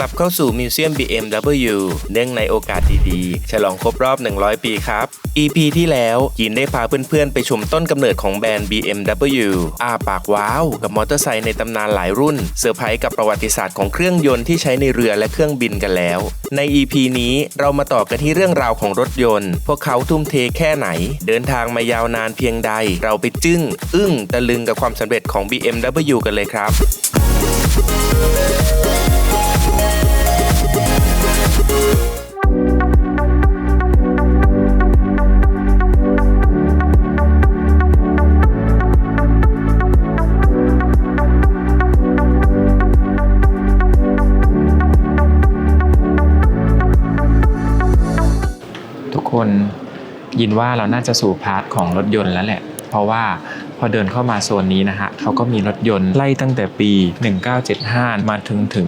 ลับเข้าสู่มิวเซียม BMW เนื่องในโอกาสดีๆ ฉลองครบรอบ 100 ปีครับ EP ที่แล้วยินได้พาเพื่อนๆ ไปชมต้นกำเนิดของแบรนด์ BMW อาปากว้าว กับมอเตอร์ไซค์ในตำนานหลายรุ่น เซอร์ไพรส์กับประวัติศาสตร์ของเครื่องยนต์ที่ใช้ในเรือและเครื่องบินกันแล้ว ใน EP นี้เรามาต่อกันที่เรื่องราวของรถยนต์ พวกเขาทุ่มเทแค่ไหน เดินทางมายาวนานเพียงใด เราไปจึ้ง อึ้งตะลึงกับความสำเร็จของ BMW กันเลยครับทุก ยินว่าเราน่าจะสู่พาร์ทของรถยนต์แล้วแหละ เพราะว่าพอเดินเข้ามาโซนนี้นะฮะเขาก็มีรถยนต์ไล่ตั้งแต่ปี 1975 มาถึงถึง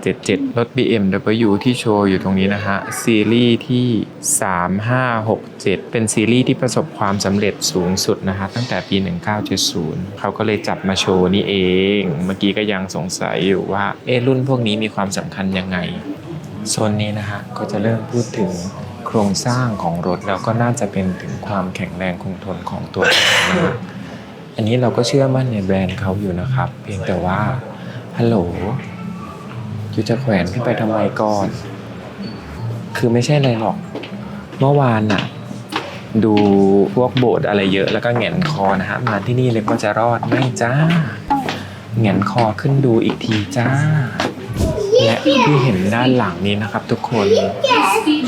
1977 รถ BMW ที่โชว์อยู่ตรงนี้นะฮะ ซีรีส์ที่ 3567 เป็นซีรีส์ที่ประสบความสำเร็จสูงสุดนะฮะตั้งแต่ปี 1970 เขาก็เลยจับมาโชว์นี่เอง เมื่อกี้ก็ยังสงสัยอยู่ว่า เอ๊ะรุ่นพวกนี้มีความสำคัญยังไง โซนนี้นะฮะก็จะเริ่มพูดถึง โครงสร้างของรถแล้วก็น่าจะเป็นถึงความแข็งแรงคงทนของตัวรถนะฮะอันนี้เราก็เชื่อมั่นในแบรนด์เขาอยู่นะครับ เพียงแต่ว่าฮัลโหลยู่จะแขวนขึ้นไปทำไมก่อน คือไม่ใช่อะไรหรอก เมื่อวานน่ะ ดูพวกโบสอะไรเยอะแล้วก็แหงนคอนะฮะมาที่นี่เลยก็จะรอดไม่จ้าแหงนคอขึ้นดูอีกทีจ้า และที่เห็นด้านหลังนี้นะครับ ทุกคน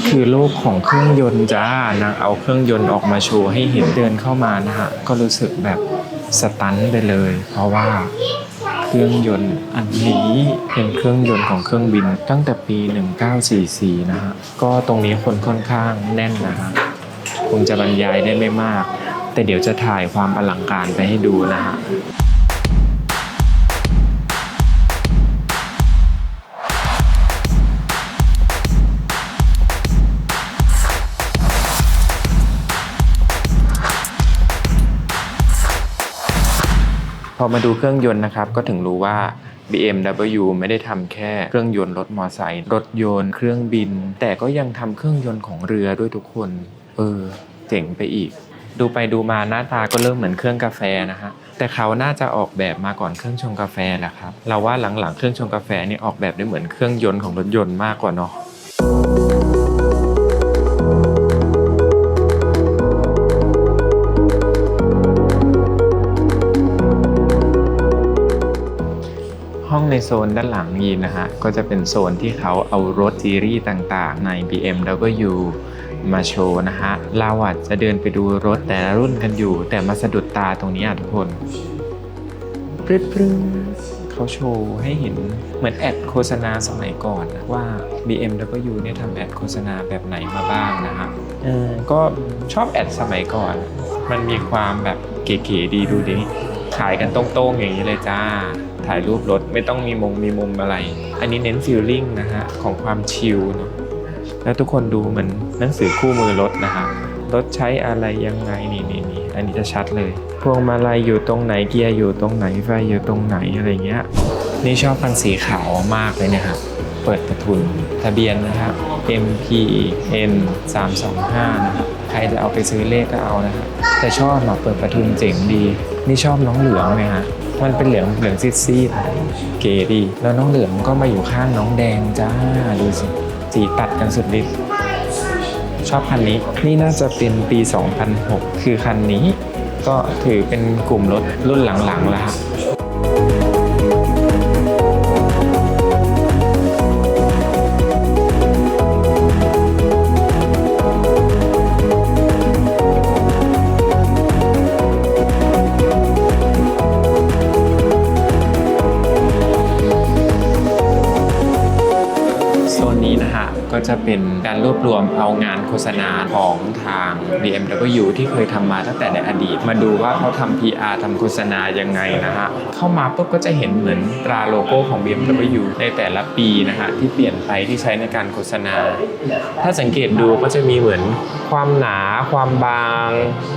คือโลกของเครื่องยนต์จ้านางเอาเครื่องยนต์ออกมาโชว์ให้เห็นเดินเข้ามานะฮะก็รู้สึกแบบสตันไปเลย เพราะว่าเครื่องยนต์อันนี้เป็นเครื่องยนต์ของเครื่องบินตั้งแต่ปี 1944 นะฮะ ก็ตรงนี้คนค่อนข้างแน่นนะฮะ คงจะบรรยายได้ไม่มาก แต่เดี๋ยวจะถ่ายความอลังการไปให้ดูนะฮะ พอมาดูเครื่องยนต์นะครับก็ถึงรู้ว่า BMW ไม่ได้ทำแค่เครื่องยนต์รถมอไซค์รถยนต์เครื่องบิน แต่ก็ยังทำเครื่องยนต์ของเรือด้วยทุกคน เออ เจ๋งไปอีก ดูไปดูมาหน้าตาก็เริ่มเหมือนเครื่องกาแฟนะฮะแต่เขาน่าจะออกแบบมาก่อนเครื่องชงกาแฟแหละครับเราว่าหลังๆเครื่องชงกาแฟนี่ออกแบบได้เหมือนเครื่องยนต์ของรถยนต์มากกว่าเนาะ ในโซนด้านหลังนี้นะฮะก็จะเป็นโซนที่เขาเอารถซีรีส์ต่างๆ ใน BMW มาโชว์นะฮะเราอาจจะเดินไปดูรถแต่ละรุ่นกันอยู่ แต่มาสะดุดตาตรงนี้อะทุกคนปรึ๊ดปรึ๊ดเขาโชว์ให้เห็นเหมือนแอดโฆษณาสมัยก่อนนะว่า BMW เนี่ยทำแอดโฆษณาแบบไหนมาบ้างนะฮะเออก็ชอบแอดสมัยก่อน มันมีความแบบเก๋ๆดีดูดิขายกันตรงๆอย่างนี้เลยจ้า ถ่ายรูปรถไม่ต้องมีมงมีมุมอะไร อันนี้เน้นฟิลลิ่งนะฮะของความชิลเนาะแล้วทุกคนดูเหมือนหนังสือคู่มือรถนะฮะรถใช้อะไรยังไงนี่นี่นี่อันนี้จะชัดเลยพวงมาลัยอยู่ตรงไหนเกียร์อยู่ตรงไหนไฟอยู่ตรงไหนอะไรเงี้ยนี่ชอบคันสีขาวมากเลยนะครับเปิดประทุนทะเบียนนะครับ MPN 325นะครับใครจะเอาไปซื้อเลขก็เอานะครับแต่ชอบมาเปิดประทุนเจ๋งดี นี่ชอบน้องเหลืองไหมฮะ มันเป็นเหลืองเหลืองซีดๆเก๋ดี แล้วน้องเหลืองก็มาอยู่ข้างน้องแดงจ้าดูสิสีตัดกันสุดฤทธิ์ชอบคันนี้ นี่น่าจะเป็นปี 2006 คือคันนี้ ก็ถือเป็นกลุ่มรถรุ่นหลังๆแล้วฮะ โซนนี้นะฮะก็จะเป็นการรวบรวมเอางานโฆษณาของทาง BMW ที่เคยทำมาตั้งแต่ในอดีต มาดูว่าเขาทำ PR ทำโฆษณายังไงนะฮะเข้ามาปุ๊บก็จะเห็นเหมือนตราโลโก้ของ BMW ในแต่ละปีนะฮะที่เปลี่ยนไปที่ใช้ในการโฆษณา ถ้าสังเกตดูก็จะมีเหมือนความหนาความบาง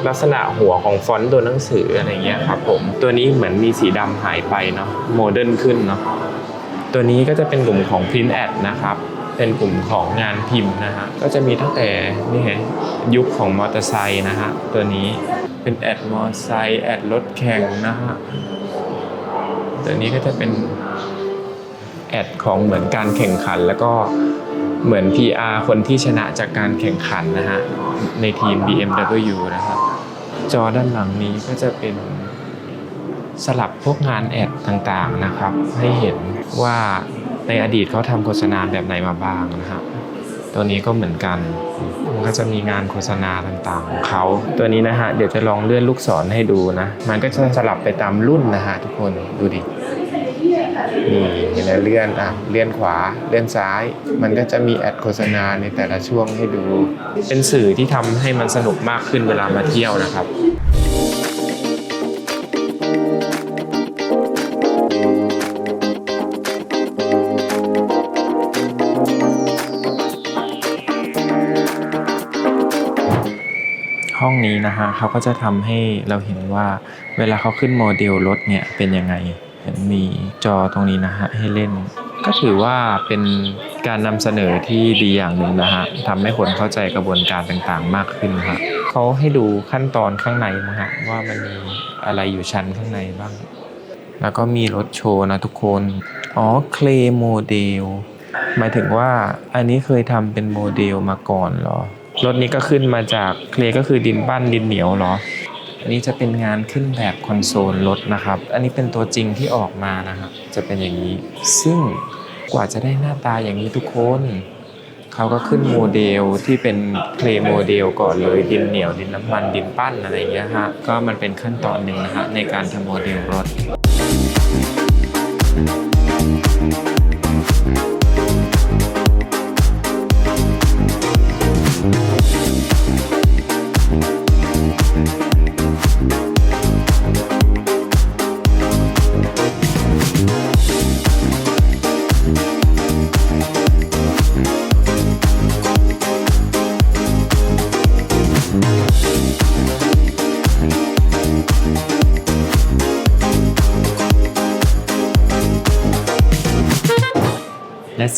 ลักษณะหัวของฟอนต์ตัวหนังสืออะไรเงี้ยครับผมตัวนี้เหมือนมีสีดำหายไปเนาะโมเดิร์นขึ้นเนาะ ตัวนี้ก็จะเป็นกลุ่มของ Print Ad นะครับ เป็นกลุ่มของงานพิมพ์นะฮะ ก็จะมีตั้งแต่นี่ไงยุคของมอเตอร์ไซค์นะฮะ ตัวนี้เป็นแอดมอเตอร์ไซค์แอดรถแข่งนะฮะ ตัวนี้ก็จะเป็นแอดของเหมือนการแข่งขันแล้วก็เหมือน PR คนที่ชนะจากการแข่งขันนะฮะ ในทีม BMW นะครับจอด้านหลังนี้ก็จะเป็น สลับพวกงานแอดต่างๆนะครับ ให้เห็นว่าในอดีตเขาทำโฆษณาแบบไหนมาบ้างนะครับตัวนี้ก็เหมือนกัน มันก็จะมีงานโฆษณาต่างๆของเขา ตัวนี้นะฮะ เดี๋ยวจะลองเลื่อนลูกศรให้ดูนะ มันก็จะสลับไปตามรุ่นนะฮะทุกคน ดูดิ นี่เห็นไหมเลื่อนอะ เลื่อนขวา เลื่อนซ้าย มันก็จะมีแอดโฆษณาในแต่ละช่วงให้ดู เป็นสื่อที่ทำให้มันสนุกมากขึ้นเวลามาเที่ยวนะครับ ห้องนี้นะฮะเขาก็จะทำให้เราเห็นว่าเวลาเขาขึ้นโมเดลรถเนี่ยเป็นยังไงเห็นมีจอตรงนี้นะฮะให้เล่น ก็ถือว่าเป็นการนำเสนอที่ดีอย่างหนึ่งนะฮะทำให้คนเข้าใจกระบวนการต่างๆมากขึ้นฮะเขาให้ดูขั้นตอนข้างในนะฮะว่ามันมีอะไรอยู่ชั้นข้างในบ้าง แล้วก็มีรถโชว์นะทุกคน อ๋อเคลโมเดลหมายถึงว่าอันนี้เคยทำเป็นโมเดลมาก่อนเหรอ รถนี้ก็ขึ้นมาจากเคลก็คือดินปั้นดินเหนียวเหรออันนี้จะเป็นงานขึ้นแบบคอนโซลรถนะครับ อันนี้เป็นตัวจริงที่ออกมานะครับจะเป็นอย่างนี้ ซึ่งกว่าจะได้หน้าตาอย่างนี้ทุกคน เขาก็ขึ้นโมเดลที่เป็นเคลโมเดลก่อนเลยดินเหนียวดินน้ำมันดินปั้นอะไรอย่างเงี้ยฮะ ก็มันเป็นขั้นตอนหนึ่งนะฮะในการทำโมเดลรถ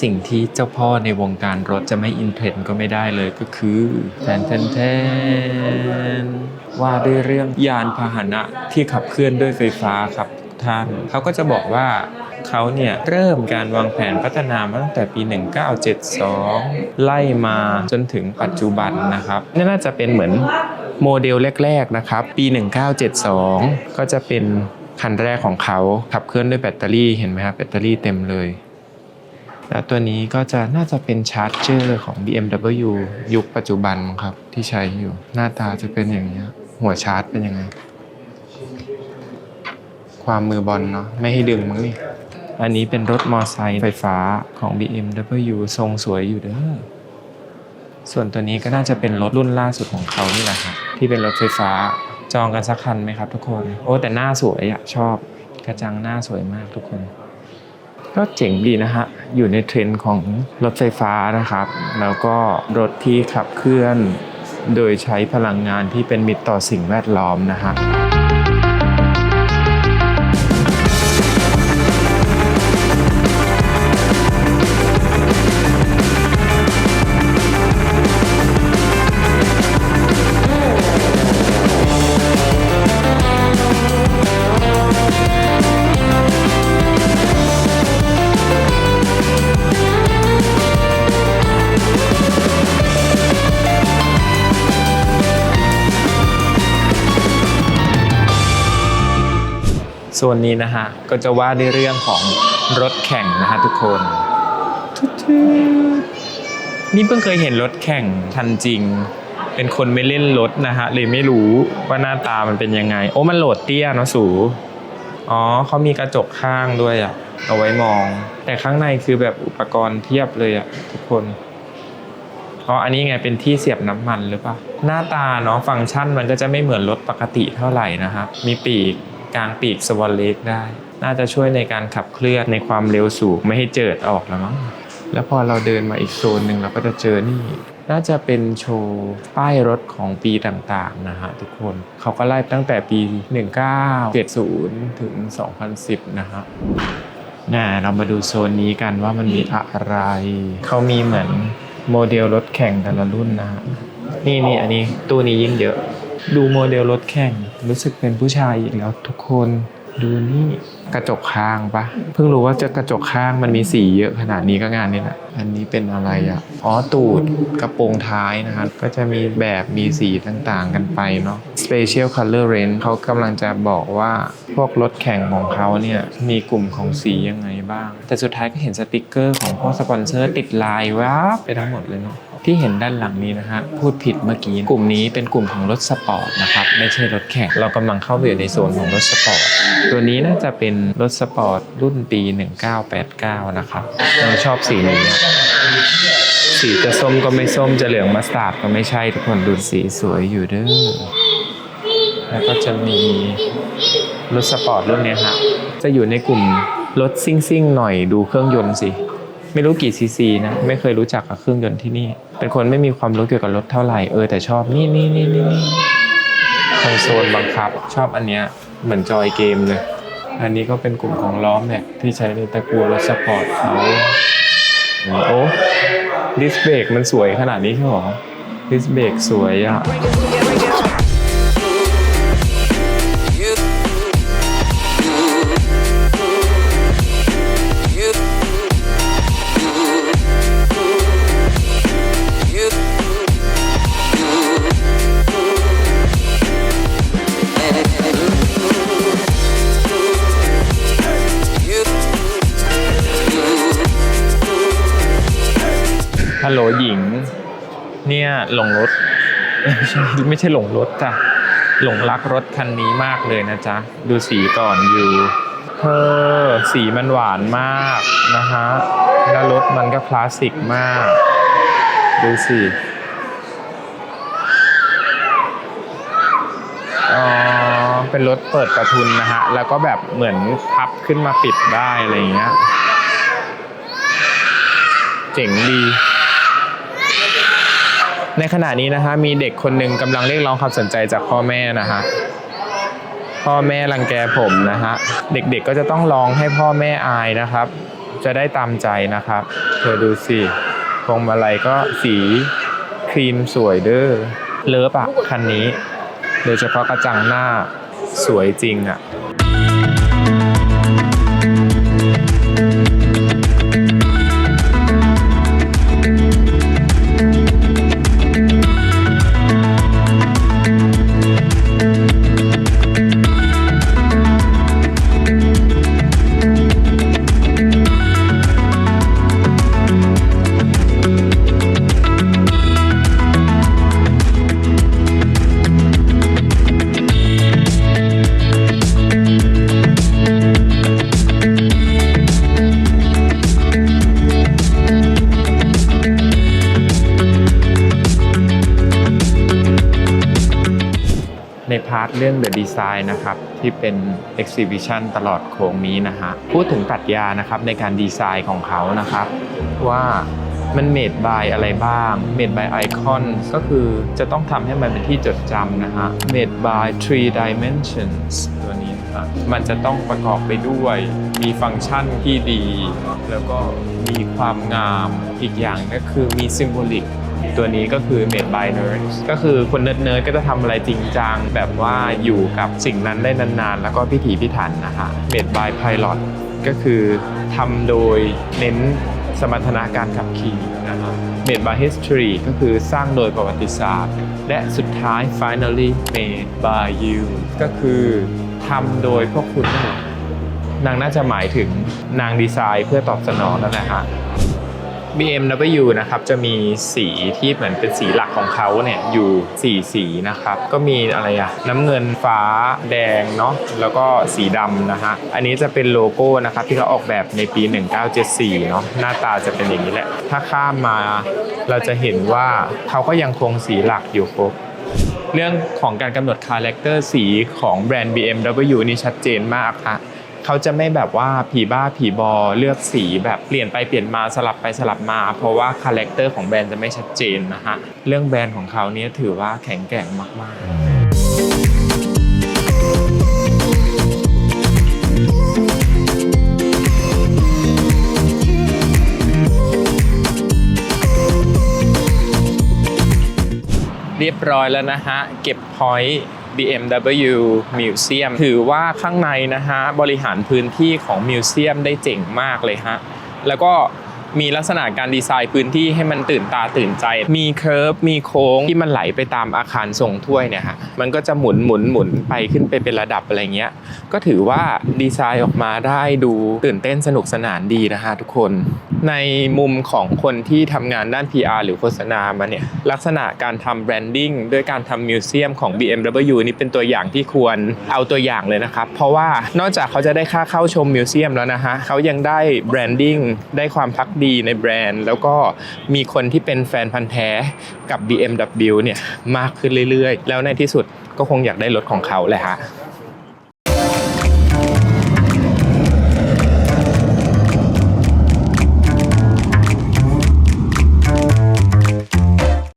สิ่งที่เจ้าพ่อในวงการรถจะไม่อินเทรนด์ก็ไม่ได้เลยก็คือแทนแทนแทนว่าด้วยเรื่องยานพาหนะที่ขับเคลื่อนด้วยไฟฟ้าครับทุกท่านเขาก็จะบอกว่าเขาเนี่ยเริ่มการวางแผนพัฒนามาตั้งแต่ปี 1972 ไล่มาจนถึงปัจจุบันนะครับนี่น่าจะเป็นเหมือนโมเดลแรกๆนะครับ ปี 1972 ก็จะเป็นคันแรกของเขาขับเคลื่อนด้วยแบตเตอรี่เห็นไหมครับแบตเตอรี่เต็มเลย แล้วตัวนี้ก็จะน่าจะเป็นชาร์จเจอร์ของ BMW ยุคปัจจุบันมั้งครับที่ใช้อยู่ หน้าตาจะเป็นอย่างนี้หัวชาร์จเป็นยังไง ความมือบอลเนาะไม่ให้ดึงมั้งนี่อันนี้เป็นรถมอไซค์ไฟฟ้าของ BMW ทรงสวยอยู่เด้อส่วนตัวนี้ก็น่าจะเป็นรถรุ่นล่าสุดของเขานี่แหละครับที่เป็นรถไฟฟ้าจองกันสักคันไหมครับ ทุกคน โอ้แต่หน้าสวยอะชอบกระจังหน้าสวยมากทุกคน ก็เจ๋งดีนะฮะ อยู่ในเทรนด์ของรถไฟฟ้านะครับ แล้วก็รถที่ขับเคลื่อน โดยใช้พลังงานที่เป็นมิตรต่อสิ่งแวดล้อมนะฮะ ส่วนนี้นะฮะก็จะว่าในเรื่องของรถแข่งนะฮะทุกคนนี่เพิ่งเคยเห็นรถแข่งทันจริง เป็นคนไม่เล่นรถนะฮะเลยไม่รู้ว่าหน้าตามันเป็นยังไง โอ้มันโหลดเตี้ยเนอะสูอ๋อเขามีกระจกข้างด้วยอะเอาไว้มอง แต่ข้างในคือแบบอุปกรณ์เทียบเลยอะทุกคนอ๋ออันนี้ไงเป็นที่เสียบน้ำมันหรือเปล่าหน้าตาเนาะฟังก์ชันมันก็จะไม่เหมือนรถปกติเท่าไหร่นะครับมีปีก กลางปีกสวอลเล็กได้ น่าจะช่วยในการขับเคลื่อนในความเร็วสูงไม่ให้เจิดออกแล้วมั้งแล้วพอเราเดินมาอีกโซนหนึ่งเราก็จะเจอนี่ น่าจะเป็นโชว์ป้ายรถของปีต่างๆนะฮะทุกคนเขาก็ไล่ตั้งแต่ปี 1970 ถึง 2010 นะฮะน่าเรามาดูโซนนี้กันว่ามันมีอะไร เขามีเหมือนโมเดลรถแข่งแต่ละรุ่นนะฮะนี่นี่อันนี้ตู้นี้ยิ่งเยอะ ดูโมเดลรถแข่ง รู้สึกเป็นผู้ชายอีกแล้วทุกคนดูนี่กระจกข้างปะเพิ่งรู้ว่าจะกระจกข้างมันมีสีเยอะขนาดนี้ก็งานนี้แหละอันนี้เป็นอะไรอะอ๋อตูดกระโปรงท้ายนะครับก็จะมีแบบมีสีต่างๆกันไปเนาะ Special Color Range เขากำลังจะบอกว่าพวกรถแข่งของเขาเนี่ยมีกลุ่มของสียังไงบ้าง แต่สุดท้ายก็เห็นสติกเกอร์ของพวกสปอนเซอร์ติดลายว้าบไปทั้งหมดเลยเนาะ ที่เห็นด้านหลังนี้นะฮะพูดผิดเมื่อกี้กลุ่มนี้เป็นกลุ่มของรถสปอร์ตนะครับไม่ใช่รถแข่งเรากำลังเข้าไปอยู่ในโซนของรถสปอร์ตตัวนี้น่าจะเป็นรถสปอร์ตรุ่นปี 1989 นะครับเราชอบสีนี้สีจะส้มก็ไม่ส้มจะเหลืองมัสตาร์ดก็ไม่ใช่ทุกคนดูสีสวยอยู่เด้อแล้วก็จะมีรถสปอร์ตรุ่นนี้ฮะจะอยู่ในกลุ่มรถซิ่งๆหน่อยดูเครื่องยนต์สิ ไม่รู้กี่ซีซีนะ ไม่เคยรู้จักกับเครื่องยนต์ที่นี่ เป็นคนไม่มีความรู้เกี่ยวกับรถเท่าไหร่เออแต่ชอบนี่นี่นี่นี่นี่คอนโซลบังคับ ชอบอันเนี้ยเหมือนจอยเกมเลย อันนี้ก็เป็นกลุ่มของล้อแม็กที่ใช้ในตะกูลรถสปอร์ตเขาโอ้ดิสเบรกมันสวยขนาดนี้ใช่หรอดิสเบรกสวยอะ หลงรถไม่ใช่ไม่ใช่หลงรถจ้ะหลงรักรถคันนี้มากเลยนะจ๊ะ ดูสีก่อนอยู่เธอสีมันหวานมากนะฮะแล้วรถมันก็คลาสสิกมาก ดูสิอ๋อเป็นรถเปิดประทุนนะฮะ แล้วก็แบบเหมือนพับขึ้นมาปิดได้อะไรอย่างเงี้ย เจ๋งดี ในขณะนี้นะฮะมีเด็กคนหนึ่งกำลังเรียกร้องความสนใจจากพ่อแม่นะฮะพ่อแม่รังแกผมนะฮะเด็กๆก็จะต้องร้องให้พ่อแม่อายนะครับ จะได้ตามใจนะครับ เธอดูสิพวงมาลัยก็สีครีมสวยเด้อเลิฟอะคันนี้ โดยเฉพาะกระจังหน้าสวยจริงอะ เรื่อง The Design นะครับ ที่เป็น Exhibition ตลอดโค้งนี้นะฮะพูดถึงปรัชญานะครับในการดีไซน์ของเขานะครับ ว่ามันเมดบายอะไรบ้างเมดบายไอคอนก็คือจะต้องทำให้มันเป็นที่จดจำนะฮะเมดบาย three dimensions ตัวนี้นะฮะมันจะต้องประกอบไปด้วย มีฟังก์ชันที่ดี แล้วก็มีความงามอีกอย่างก็คือมี symbolic ตัวนี้ก็คือ made by nerds ก็คือคนเนิร์ดๆก็จะทำอะไรจริงจังแบบว่าอยู่กับสิ่งนั้นได้นานๆ แล้วก็พิถีพิถันนะฮะ made by pilot ก็คือทำโดยเน้นสมรรถนะการขับขี่นะฮะ made by history ก็คือสร้างโดยประวัติศาสตร์ และสุดท้าย finally made by you ก็คือทำโดยพวกคุณนั่นแหละนางน่าจะหมายถึงนางดีไซน์เพื่อตอบสนองนั่นแหละฮะ BMW นะครับจะมีสีที่เหมือนเป็นสีหลักของเขาเนี่ยอยู่ 4 สีนะครับ ก็มีอะไรอะน้ำเงินฟ้าแดงเนาะแล้วก็สีดำนะฮะอันนี้จะเป็นโลโก้นะครับที่เขาออกแบบในปี 1974 เนาะหน้าตาจะเป็นอย่างนี้แหละ ถ้าข้ามมาเราจะเห็นว่าเขาก็ยังคงสีหลักอยู่ครบเรื่องของการกำหนดคาแรคเตอร์สีของแบรนด์ BMW นี่ชัดเจนมากฮะ เขาจะไม่แบบว่าผีบ้าผีบอเลือกสีแบบเปลี่ยนไปเปลี่ยนมาสลับไปสลับมา เพราะว่าคาแรคเตอร์ของแบรนด์จะไม่ชัดเจนนะฮะเรื่องแบรนด์ของเขาเนี่ยถือว่าแข็งแกร่งมากๆเรียบร้อยแล้วนะฮะ เก็บพอยต์ BMW Museum ถือว่าข้างในนะฮะบริหารพื้นที่ของมิวเซียมได้เจ๋งมากเลยฮะแล้วก็ มีลักษณะการดีไซน์พื้นที่ให้มันตื่นตาตื่นใจ มีเคิร์ฟมีโค้งที่มันไหลไปตามอาคารทรงถ้วยเนี่ยฮะมันก็จะหมุนหมุนหมุนไปขึ้นไปเป็นระดับอะไรเงี้ยก็ถือว่าดีไซน์ออกมาได้ดูตื่นเต้นสนุกสนานดีนะฮะทุกคน ในมุมของคนที่ทำงานด้าน PR หรือโฆษณามาเนี่ยลักษณะการทำแบรนดิ้งด้วยการทำมิวเซียมของ BMW นี่เป็นตัวอย่างที่ควรเอาตัวอย่างเลยนะครับ เพราะว่านอกจากเขาจะได้ค่าเข้าชมมิวเซียมแล้วนะฮะเขายังได้แบรนดิ้งได้ความพักดีในแบรนด์ แล้วก็มีคนที่เป็นแฟนพันธ์แท้กับ BMW เนี่ยมากขึ้นเรื่อยๆ แล้วในที่สุดก็คงอยากได้รถของเขาแหละฮะ